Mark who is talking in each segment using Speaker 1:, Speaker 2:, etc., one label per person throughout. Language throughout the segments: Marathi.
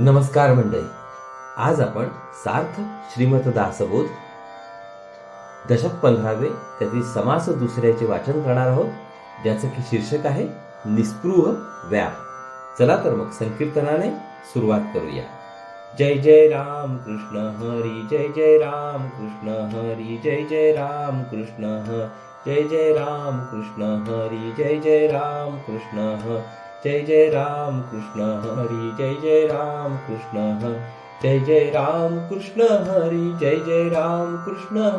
Speaker 1: नमस्कार मंडळी. आज आपण सार्थ श्रीमत दासबोध दशक पंधरावे त्यातील समास दुसऱ्याचे वाचन करणार आहोत ज्याचं की शीर्षक आहे निस्पृह व्याप. चला तर मग संकीर्तनाने सुरुवात करूया. जय जय राम कृष्ण हरी जय जय राम कृष्ण हरी जय जय राम कृष्ण जय जय राम कृष्ण हरी जय जय राम कृष्ण ह. जय जय राम कृष्ण हरि, जय जय राम कृष्ण जय जय राम कृष्ण हरि, जय जय राम कृष्ण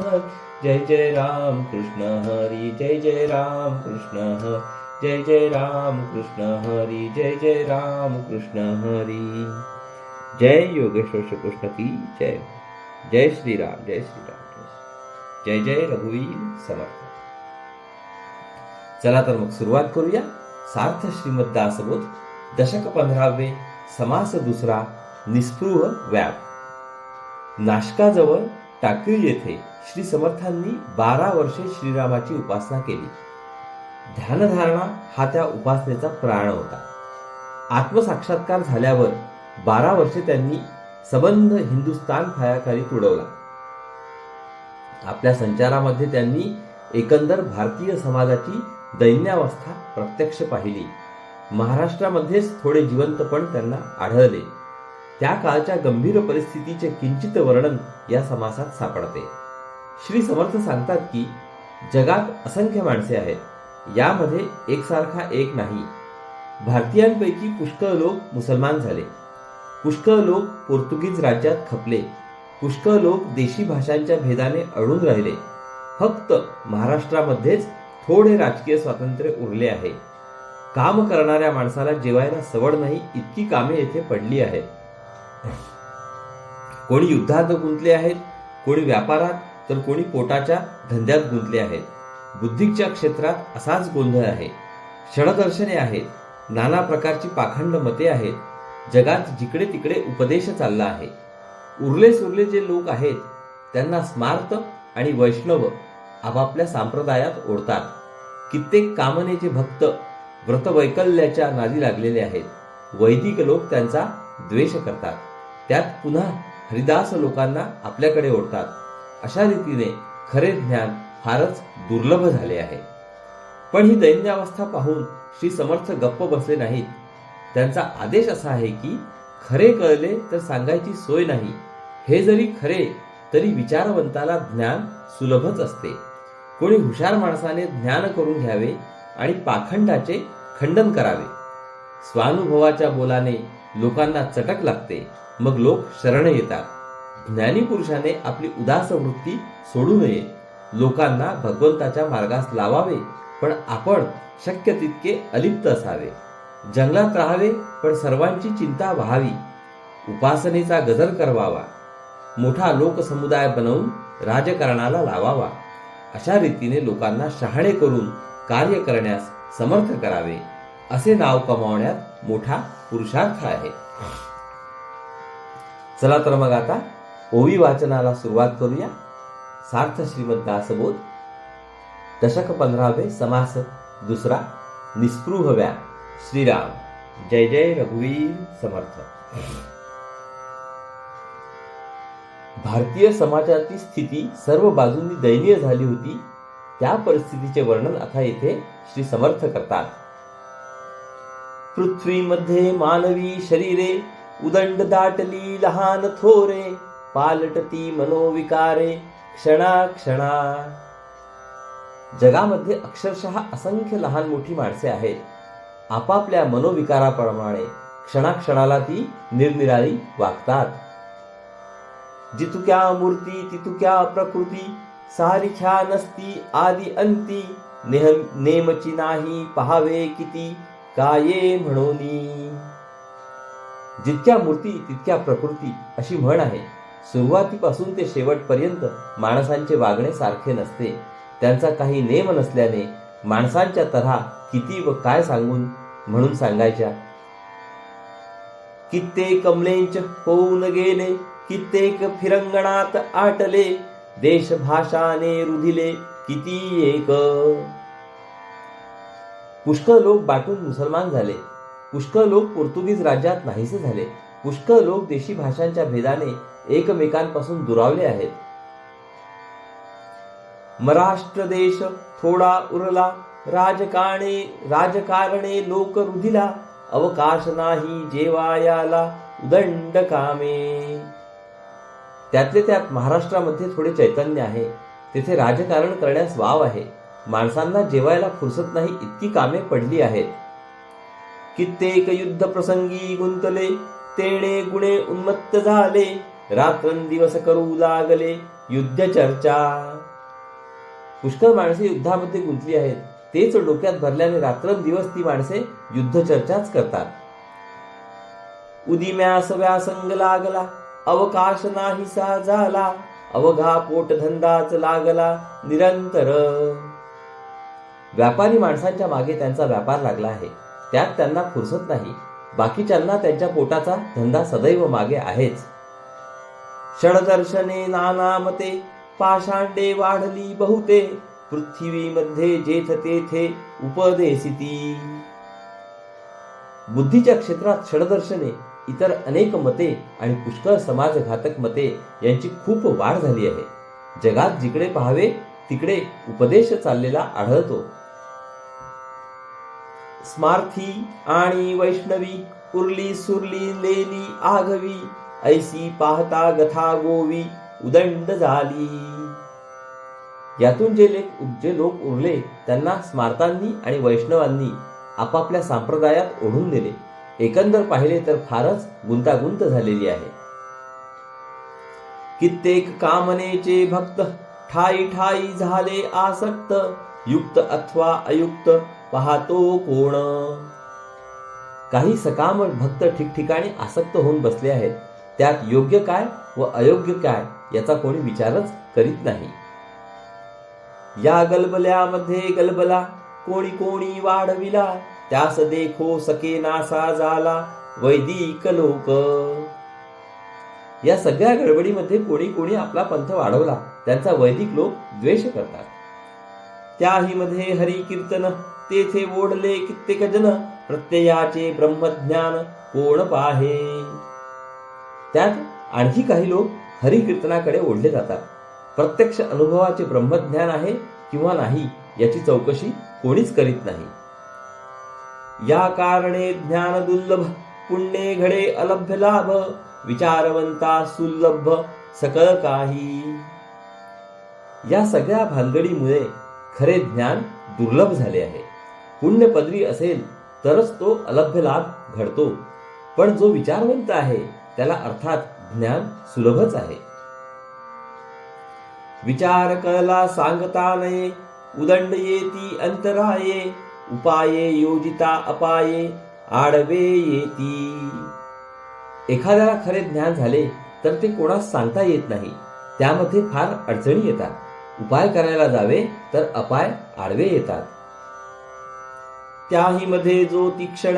Speaker 1: जय जय राम कृष्ण हरि, जय जय राम कृष्ण जय जय राम कृष्ण हरी, जय जय राम कृष्ण हरी। जय योगेश्वर श्री कृष्ण की जय। जय श्री राम, जय श्री राम, जय जय रघुवीर समर्थ चला तर मग सुरुवात करूया। सार्थ श्रीमद दासबोध दशक पंधरावे समास दुसरा निस्पृह व्याप. नाशकाजवळ टाकळी येथे श्री समर्थांनी बारा वर्षे श्रीरामाची उपासना केली. ध्यानधारणा हा त्या उपासनेचा प्राण होता. आत्मसाक्षात्कार झाल्यावर बारा वर्षे त्यांनी सबंध हिंदुस्तान फायाखाली तुडवला. आपल्या संचारामध्ये त्यांनी एकंदर भारतीय समाजाची दैन्यावस्था प्रत्यक्ष पाहिली. महाराष्ट्रामध्येच थोडे जिवंतपण त्यांना आढळले. त्या काळच्या गंभीर परिस्थितीचे किंचित वर्णन या समासात सापडते. श्री समर्थ सांगतात की जगात असंख्य माणसे आहेत. यामध्ये एकसारखा एक नाही. भारतीयांपैकी पुष्कळ लोक मुसलमान झाले. पुष्कळ लोक पोर्तुगीज राज्यात खपले. पुष्कळ लोक देशी भाषांच्या भेदाने अडून राहिले. फक्त महाराष्ट्रामध्येच थोडे राजकीय स्वातंत्र्य उरले आहे. काम करणाऱ्या माणसाला जेवायला सवड नाही इतकी कामे येथे पडली आहेत. कोणी युद्धात गुंतले आहेत कोणी व्यापारात तर कोणी पोटाच्या धंद्यात गुंतले आहेत. बुद्धिकच्या क्षेत्रात असाच गोंधळ आहे. क्षणदर्शने आहेत. नाना प्रकारची पाखंड मते आहेत. जगात जिकडे तिकडे उपदेश चालला आहे. उरले सुरले जे लोक आहेत त्यांना स्मार्त आणि वैष्णव आपापल्या संप्रदायात ओढतात. कित्येक कामनेचे भक्त व्रतवैकल्याच्या नादी लागलेले आहेत. वैदिक लोक त्यांचा द्वेष करतात. त्यात पुन्हा हरिदास लोकांना आपल्याकडे ओढतात. अशा रीतीने खरे ज्ञान फारच दुर्लभ झाले आहे. पण ही दैन्यावस्था पाहून श्री समर्थ गप्प बसले नाहीत. त्यांचा आदेश असा आहे की खरे कळले तर सांगायची सोय नाही. हे जरी खरे तरी विचारवंताला ज्ञान सुलभच असते. कोणी हुशार माणसाने ज्ञान करून घ्यावे आणि पाखंडाचे खंडन करावे. स्वानुभवाच्या बोलाने लोकांना चटक लागते मग लोक शरण येतात. ज्ञानी पुरुषाने आपली उदास वृत्ती सोडू नये. लोकांना भगवंताच्या मार्गास लावावे पण आपण शक्य तितके अलिप्त असावे. जंगलात राहावे पण सर्वांची चिंता व्हावी. उपासनेचा गजर करवावा. मोठा लोकसमुदाय बनवून राजकारणाला लावावा. अशा रीतीने लोकांना शहाणे करून कार्य करण्यास समर्थ करावे असे नाव कमावण्यात मोठा पुरुषार्थ आहे. चला तर मग आता ओवी वाचनाला सुरुवात करूया. सार्थ श्रीमद दासबोध दशक पंधरावे समास दुसरा निस्पृह व्या श्रीराम. जय जय रघुवीर समर्थ. भारतीय समाजाची स्थिती सर्व बाजूंनी दयनीय झाली होती त्या परिस्थितीचे वर्णन आता येथे श्री समर्थ करतात. पृथ्वीमध्ये मानवी शरीरे उदंड दाटली लहान थोरे पालटती मनोविकारे क्षणा क्षणा जगामध्ये अक्षरशः असंख्य लहान मोठी माणसे आहेत. आपापल्या मनोविकाराप्रमाणे क्षणाक्षणाला ती निरनिराळी वागतात. जितुक्या मूर्ती तितुक्या प्रकृती सारिख्या नसती आदी अंती नेह नेमची नाही पहावे किती काये म्हणून। जितक्या मूर्ती तितक्या प्रकृती अशी म्हण आहे. सुरुवातीपासून ते शेवटपर्यंत माणसांचे वागणे सारखे नसते. त्यांचा काही नेम नसल्याने माणसांच्या तऱ्हा किती व काय सांगून म्हणून सांगायच्या? कित्येक कमलेंच होऊन गेले कित्येक फिरंगणात आटले देशभाषाने रुधिले किती एक. पुष्कळ लोक बाटून मुसलमान झाले. पुष्कळ लोक पोर्तुगीज राज्यात नाहीसे झाले. पुष्कळ लोक देशी भाषांच्या भेदाने एकमेकांपासून दुरावले आहेत. महाराष्ट्र देश थोडा उरला राजकारणे राजकारणे लोक रुधिला अवकाश नाही जेवायाला उदंड कामे. त्यातले त्यात महाराष्ट्रामध्ये थोडे चैतन्य आहे. तिथे राजकारण करण्यास वाव आहे. माणसांना जेवायला फुरसत नाही इतकी कामे पडली आहेत. कित्येक युद्ध प्रसंगी गुंतले तेणे गुणे उन्मत्त झाले रात्रंदिवस करू लागले युद्ध चर्चा. पुष्कळ माणसे युद्धामध्ये गुंतली आहेत. तेच डोक्यात भरल्याने रात्रंदिवस ती माणसे युद्ध चर्चाच करतात. उदिम्यास व्यासंग लागला. अवकाश नाहीसा झाला अवघा पोटधंदाच लागला निरंतर. व्यापारी माणसांच्या मागे त्यांचा व्यापार लागला आहे. त्यात त्यांना फुरसत नाही. बाकीच्यांना त्यांच्या पोटाचा धंदा सदैव मागे आहेच. षडदर्शने नाना मते पाषांडे वाढली बहुते. पृथ्वीमध्ये जेथ तेथे उपदेशिती. बुद्धीच्या क्षेत्रात षडदर्शने इतर अनेक मते आणि पुष्कळ समाजघातक मते यांची खूप वाढ झाली आहे. जगात जिकडे पाहावे तिकडे उपदेश चाललेला आढळतो. स्मार्थी आणि वैष्णवी उरली सुरली लेली आघवी ऐसी पाहता गथा गोवी उदंड झाली. यातून जे लेख जे लोक उरले त्यांना स्मार्तांनी आणि वैष्णवांनी आपापल्या संप्रदायात ओढून दिले एकंदर पाहिले तर फारच गुंतागुंत झालेली आहे. कित्येक कामनेचे भक्त ठाई ठाई झाले आसक्त युक्त अथवा अयुक्त पाहतो कोण? काही सकाम भक्त ठिकठिकाणी आसक्त होऊन बसले आहेत. त्यात योग्य काय व अयोग्य काय याचा कोणी विचारच करीत नाही. या गलबल्यामध्ये गलबला कोणी कोणी वाढविला त्यास देखो सके नासा झाला वैदिक लोक. या सगळ्या गडबडीमध्ये कोणी कोणी आपला पंथ वाढवला. त्यांचा वैदिक लोक द्वेष करतात. त्याही मध्ये हरी कीर्तन तेथे ओढले कित्येक जन प्रत्ययाचे ब्रह्मज्ञान कोण पाहे? त्यात आणखी काही लोक हरी कीर्तनाकडे ओढले जातात. प्रत्यक्ष अनुभवाचे ब्रह्मज्ञान आहे किंवा नाही याची चौकशी कोणीच करीत नाही. या कारणे ज्ञान दुर्लभ पुण्ये घडे अलभ्य लाभ विचारवंता सुलभ सकळ काही. या सगळ्या भानगडीमुळे खरे ज्ञान दुर्लभ झाले आहे. पुण्यपदरी असेल तरच तो अलभ्य लाभ घडतो. पण जो विचारवंत आहे त्याला अर्थात ज्ञान सुलभच आहे. विचार कळला सांगता नये उदंड येती अंतराये उपाये योजिता अपाये आडवे येती. एखाद्याला खरे ज्ञान झाले तर ते कोणास सांगता येत नाही. त्यामध्ये फार अडचणी येतात. उपाय करायला जावे तर अपाय आडवे येतात. त्याही मध्ये जो तीक्षण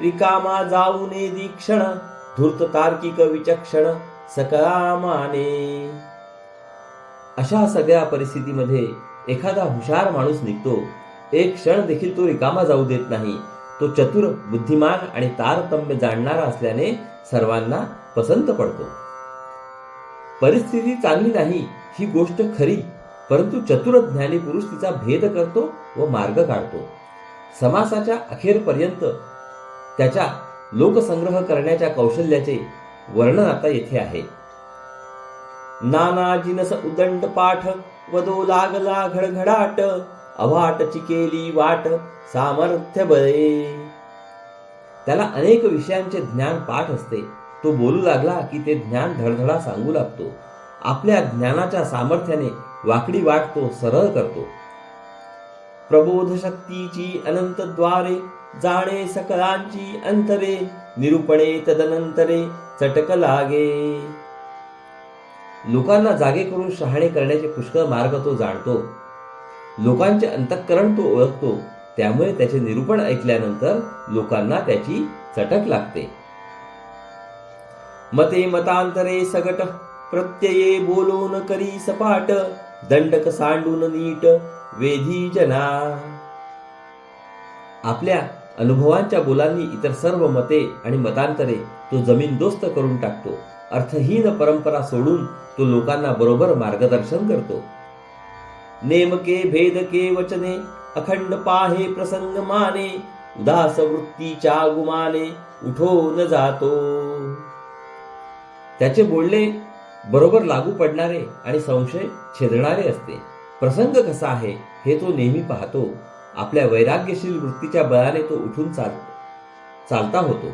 Speaker 1: रिकामा जाऊने दीक्षण धूर्त तार्किक विचक्षण सकळामाने अशा सगळ्या परिस्थितीमध्ये एखादा हुशार माणूस निघतो एक क्षण देखील तो रिकामा जाऊ देत नाही. तो चतुर बुद्धिमान आणि तारतम्य जाणणारा असल्याने सर्वांना पसंत पडतो. परिस्थिती चांगली नाही ही गोष्ट खरी परंतु चतुर ज्ञानी पुरुष तिचा भेद करतो व मार्ग काढतो. समासाच्या अखेरपर्यंत त्याच्या लोकसंग्रह करण्याच्या कौशल्याचे वर्णन आता येथे आहे. नाना जिनस उदंड पाठ वदो लागला घडघडाट अवाटची केली वाट सामर्थ्य बळे. त्याला अनेक विषयांचे ज्ञान पाठ असते. तो बोलू लागला की ते ज्ञान धडधडा सांगू लागतो. आपल्या ज्ञानाच्या सामर्थ्याने वाकडी वाट तो सरळ करतो. प्रबोध शक्तीची अनंत द्वारे जाणे सकलांची अंतरे निरूपणे तदनंतरे चटक लागे. लोकांना जागे करून शहाणे करण्याचे पुष्कळ मार्ग तो जाणतो. लोकांचे अंतःकरण तो ओळखतो. त्यामुळे त्याचे निरूपण ऐकल्यानंतर लोकांना त्याची चटक लागते. मते मतांतरे सगट प्रत्यये बोलोन करी सपाट दंडक सांडून नीट वेधी जना. आपल्या अनुभवांच्या बोलांनी इतर सर्व मते आणि मतांतरे तो जमीनदोस्त करून टाकतो. अर्थहीन परंपरा सोडून तो लोकांना बरोबर मार्गदर्शन करतो. नेमके भेदके वचने अखंड पाहे प्रसंग माने उदास वृत्तीच्या गुमाने उठो न जातो. त्याचे बोलणे बरोबर लागू पडणारे आणि संशय छेदणारे असते. प्रसंग कसा आहे हे तो नेहमी पाहतो. आपल्या वैराग्यशील वृत्तीच्या बळाने तो उठून चाल चालता होतो.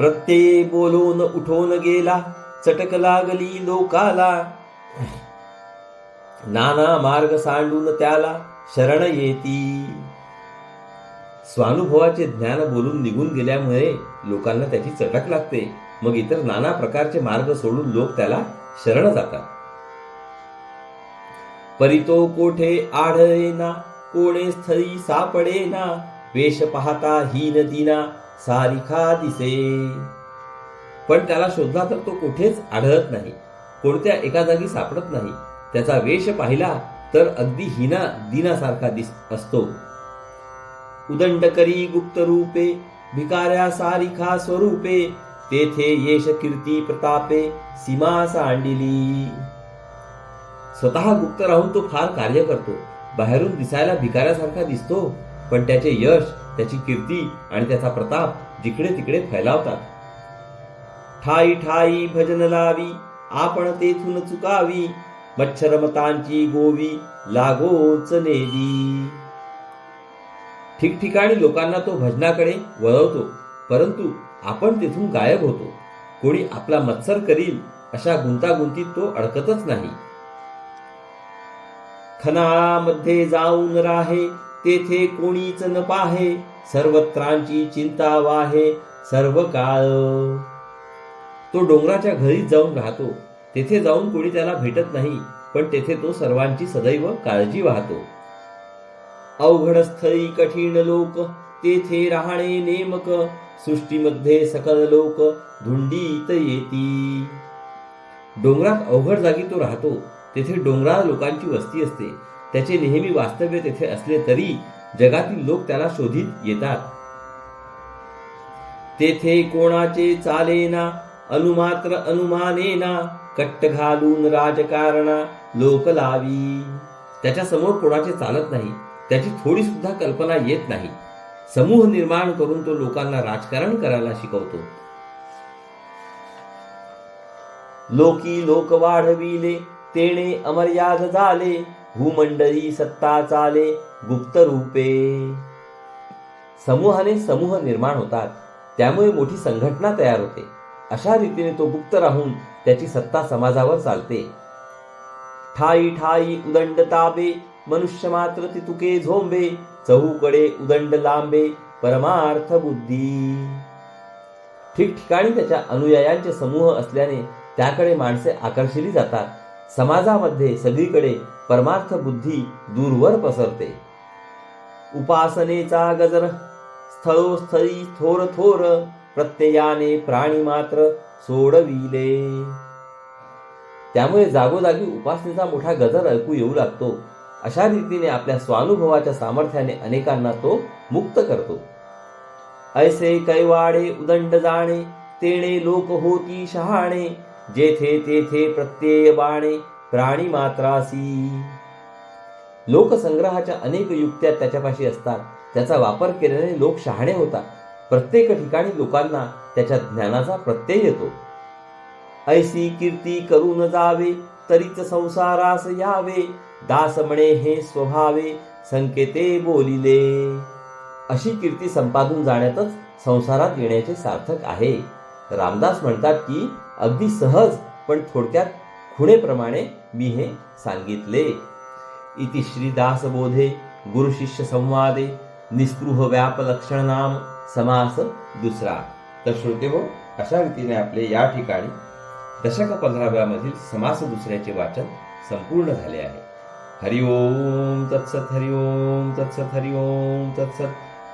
Speaker 1: प्रत्यय बोलून उठून गेला चटक लागली लोकाला. नाना मार्ग सांडून त्याला शरण येती. स्वानुभवाचे ज्ञान बोलून निघून गेल्यामुळे लोकांना त्याची चटक लागते. मग इतर नाना प्रकारचे मार्ग सोडून लोक त्याला शरण जातात. परितो कोठे आढळेना कोणे स्थळी सापडेना वेश पाहता हीन दिना सारिखा दिसे पण त्याला शोधला तर तो कुठेच आढळत नाही. कोणत्या एका जागी सापडत नाही. त्याचा वेश पाहिला तर अगदी हिना दिनासारखा दिस असतो. उदंड करी गुप्त रूपे भिकाऱ्या सारिखा स्वरूपे तेथे येश कीर्ती प्रतापे सीमा सांडिली. स्वतः गुप्त राहून तो फार कार्य करतो. बाहेरून दिसायला भिकाऱ्यासारखा दिसतो. पण त्याचे यश त्याची कीर्ती आणि त्याचा प्रताप जिकडे तिकडे फैलावतात. ठाई ठाई भजन लावी आपण तेथून चुकावी मच्छरमतांची गोवी लागोच नेली ठिकठिकाणी लोकांना तो भजनाकडे वळवतो परंतु आपण तेथून गायब होतो. कोणी आपला मत्सर करील अशा गुंतागुंतीत तो अडकतच नाही. खनाळामध्ये जाऊन राहे तेथे कोणीच न पाहे सर्वत्रांची चिंता वाहे सर्व काळ. तो डोंगराच्या घरी जाऊन राहतो. तेथे जाऊन कोणी त्याला भेटत नाही पण तेथे तो सर्वांची सदैव काळजी वाहतो. अवघड स्थळी कठीण लोक तेथे राहणे नेमक सृष्टीमध्ये सकल लोक धुंडीत येती. डोंगरात अवघड जागी तो राहतो. तेथे डोंगराळ लोकांची वस्ती असते. त्याचे नेहमी वास्तव्य तेथे असले तरी जगातील लोक त्याला शोधित येतात. तेथे कोणाचे चालेना अनुमात्र अनुमानेना कट्ट घालून राजकारणा लोक लावी. त्याच्यासमोर कोणाचे चालत नाही त्याची थोडी सुद्धा कल्पना येत नाही. समूह निर्माण करून तो लोकांना राजकारण करायला शिकवतो. लोकी लोक वाढविले तेणे अमर्याद झाले. भूमंडळी सत्ता चाले गुप्त रूपे समूहाने समूह निर्माण होतात त्यामुळे मोठी संघटना तयार होते. अशा रीतीने तो गुप्त राहून त्याची सत्ता समाजावर चालते. ठाई ठाई उदंड ताबे मनुष्य मात्र तितुके झोंबे चहूकडे उदंड लांबे परमार्थ बुद्धी. ठिकठिकाणी त्याच्या अनुयायांचे समूह असल्याने त्याकडे माणसे आकर्षिली जातात. समाजामध्ये सगळीकडे परमार्थ बुद्धी दूरवर पसरते. उपासनेचा गजर स्थळोस्थळी थोर थोर प्रत्ययाने प्राणी मात्र सोडविले. त्यामुळे जागोजागी उपासनेचा मोठा गजर ऐकू येऊ लागतो. अशा रीतीने आपल्या स्वानुभवाच्या सामर्थ्याने अनेकांना तो मुक्त करतो. ऐसे कैवाडे उदंड जाणे तेणे लोक होती शहाणे जेथे तेथे प्रत्यय बाणे प्राणी मात्रासी. लोकसंग्रहाच्या अनेक युक्त्या त्याच्यापाशी असतात. त्याचा वापर केल्याने लोक शहाणे होतात. प्रत्येक ठिकाणी लोकांना त्याच्या ज्ञानाचा प्रत्यय येतो. ऐसी कीर्ती करून जावे तरीच संसारास यावे. दास म्हणे हे स्वभावे संकेते बोलिले. अशी कीर्ती संपादून जाण्यातच संसारात येण्याचे सार्थक आहे. रामदास म्हणतात की अगदी सहज पण थोडक्यात खुणेप्रमाणे मी हे सांगितले. इति श्रीदास बोधे गुरु शिष्य संवादे निस्पृह व्याप लक्षण नाम समास दुसरा. तर श्रोते हो अशा रीतीने आपले या ठिकाणी दशक पंधराव्या मधील समास दुसऱ्याचे वाचन संपूर्ण झाले आहे. हरिओम तत्सत हरिओम तत्सत हरिओम तत्सत.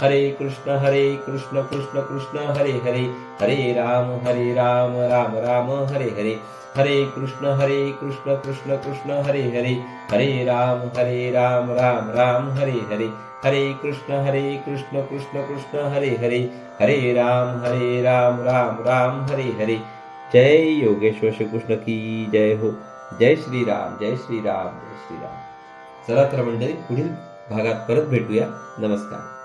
Speaker 1: हरे कृष्ण हरे कृष्ण कृष्ण कृष्ण, हरे हरे। हरे राम हरे राम राम राम, हरे हरे। हरे कृष्ण हरे कृष्ण कृष्ण कृष्ण, हरे हरे। हरे राम हरे राम राम राम, हरे हरे। हरे कृष्ण हरे कृष्ण कृष्ण कृष्ण, हरे हरे। हरे राम हरे राम राम राम, हरे हरे। जय योगेश्वर श्री कृष्ण की जय हो। जय श्री राम, जय श्री राम, जय श्रीराम चला तर मंडळी, पुढील भागात परत भेटूया. नमस्कार.